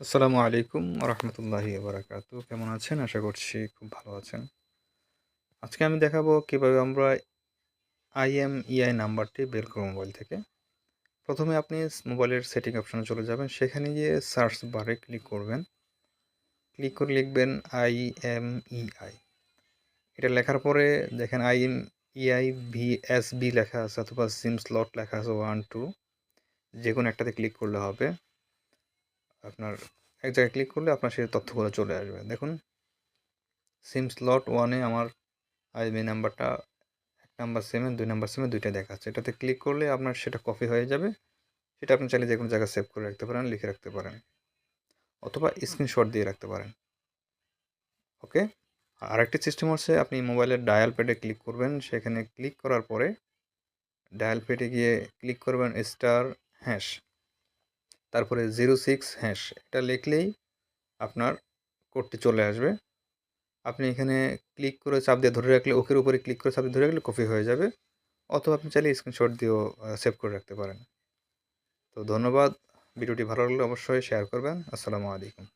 আসসালামু আলাইকুম রহমতুল্লাহি বারাকাতু কেমন আছেন? আশা করছি খুব ভালো আছেন। আজকে আমি দেখাবো কীভাবে আমরা আইএমইআই নাম্বারটি বের করব মোবাইল থেকে। প্রথমে আপনি মোবাইলের সেটিং অপশানে চলে যাবেন। সেখানে গিয়ে সার্চ বারে ক্লিক করবেন। ক্লিক করে লিখবেন আইএমইআই এটা লেখার পরে দেখেন আইএমইআই ভি এস বি লেখা আছে অথবা সিম স্লট লেখা আছে ওয়ান টু যে কোনো একটাতে ক্লিক করলে হবে। আপনার এক জায়গায় ক্লিক করলে আপনার সেই তথ্যগুলো চলে আসবে। দেখুন সিম স্লট ওয়ানে আমার আইবি নাম্বারটা এক নাম্বার সিমে দুই নাম্বার সিমে দুইটা দেখাচ্ছে। এটাতে ক্লিক করলে আপনার সেটা কপি হয়ে যাবে। সেটা আপনি চাইলে যে কোনো জায়গায় সেভ করে রাখতে পারেন, লিখে রাখতে পারেন। অথবা স্ক্রিনশট দিয়ে রাখতে পারেন। ওকে আরেকটি সিস্টেম হচ্ছে আপনি মোবাইলের ডায়াল প্যাডে ক্লিক করবেন। সেখানে ক্লিক করার পরে ডায়াল প্যাডে গিয়ে ক্লিক করবেন স্টার হ্যাশ তারপরে জিরো সিক্স হ্যাশ, এটা লিখলেই আপনার কোডটি চলে আসবে। আপনি এখানে ক্লিক করে চাপ দিয়ে ধরে রাখলে, ওকের উপরে ক্লিক করে চাপ দিয়ে ধরে রাখলে কপি হয়ে যাবে। অথবা আপনি চাইলে স্ক্রিনশট দিয়েও সেভ করে রাখতে পারেন। তো ধন্যবাদ, ভিডিওটি ভালো লাগলে অবশ্যই শেয়ার করবেন। আসসালামু আলাইকুম।